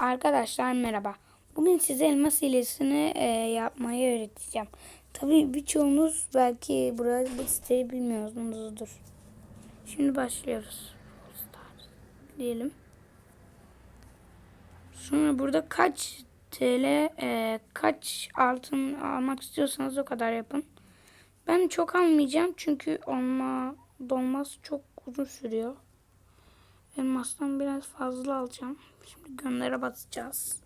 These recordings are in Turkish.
Arkadaşlar merhaba. Bugün size elmas hilesini e, yapmayı öğreteceğim. Tabii birçoğunuz belki burayı bu siteyi bilmiyorsunuzdur. Şimdi başlıyoruz. Diyelim. Sonra burada kaç TL e, kaç altın almak istiyorsanız o kadar yapın. Ben çok almayacağım çünkü olma dolması çok uzun sürüyor. Elmastan biraz fazla alacağım. Şimdi göndere basacağız.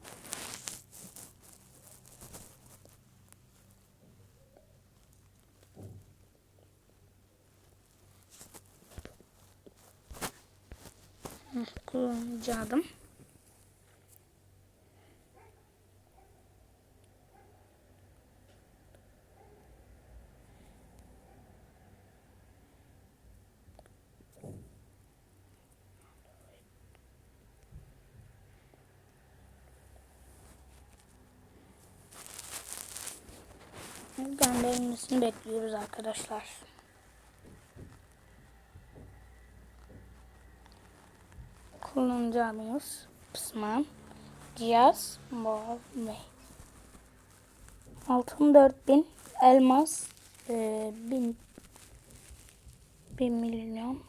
Hı, Gönderilmesini bekliyoruz arkadaşlar. Kullanıcı adımız Pısman Cihaz Bey. Altın 4000 elmas e, 1000 1 milyon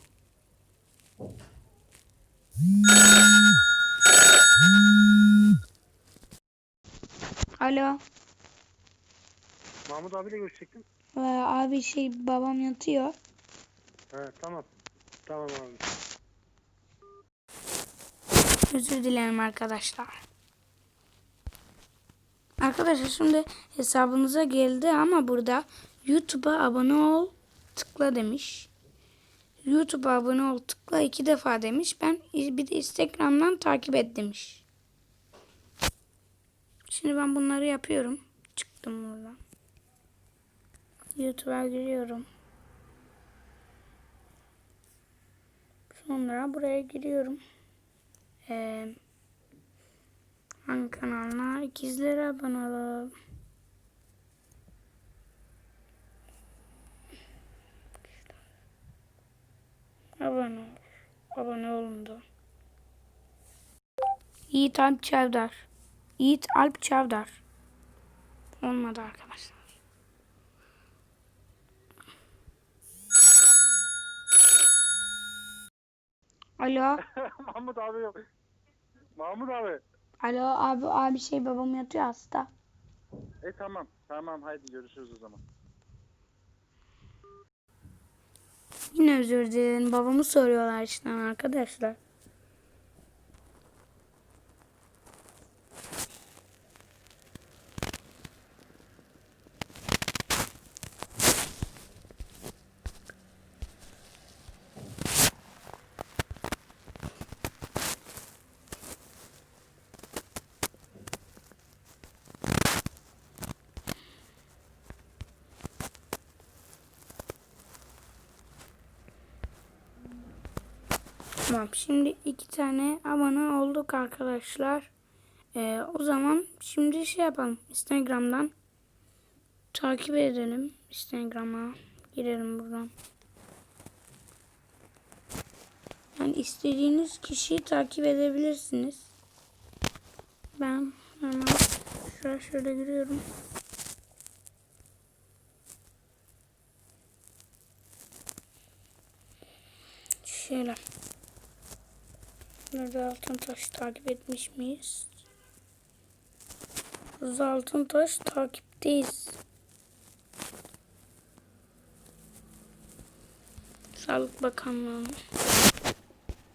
Alo. Mahmut abiyle görüşecektim. Ee, abi şey babam yatıyor. He tamam. Tamam abi. Özür dilerim arkadaşlar. Arkadaşlar şimdi hesabınıza geldi ama burada YouTube'a abone ol tıkla demiş. YouTube'a abone ol tıkla iki defa demiş. Ben bir de Instagram'dan takip et demiş. Şimdi ben bunları yapıyorum. Çıktım buradan. YouTube'a giriyorum. Sonra buraya giriyorum. Ee, hangi kanalına? İkizlere abone olalım. Abone ol. Abone olundu. Yiğit Alp Çavdar. Yiğit Alp Çavdar. Olmadı arkadaşlar. Alo. Mahmut abi yok. Mahmut abi. Alo abi abi şey babam yatıyor hasta. E tamam. Tamam haydi görüşürüz o zaman. Yine özür dilerim. Babamı soruyorlar işte arkadaşlar. Tamam şimdi iki tane abone olduk arkadaşlar. Ee, o zaman şimdi şey yapalım. Instagram'dan takip edelim. Instagram'a girelim buradan. Yani istediğiniz kişiyi takip edebilirsiniz. Ben hemen şuraya şöyle giriyorum. Şöyle. Nerede altın taş takip etmiş miyiz? Altın taş takipteyiz. Sağlık Bakanlığı'nı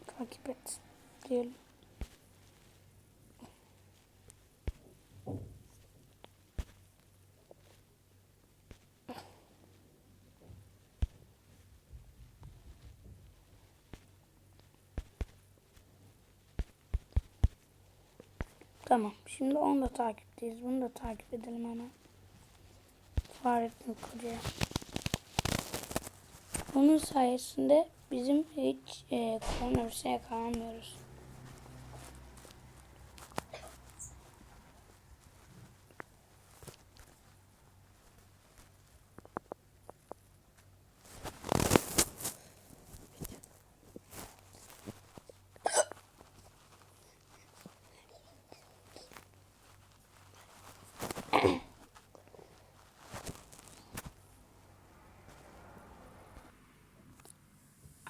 takip et diyelim. Tamam. Şimdi onu da takipteyiz. Bunu da takip edelim hemen. Fahrettin Koca'ya. Onun sayesinde bizim hiç e, koronavirüse yakalanmıyoruz.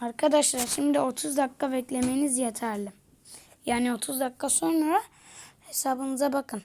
Arkadaşlar şimdi 30 dakika beklemeniz yeterli. Yani 30 dakika sonra hesabınıza bakın.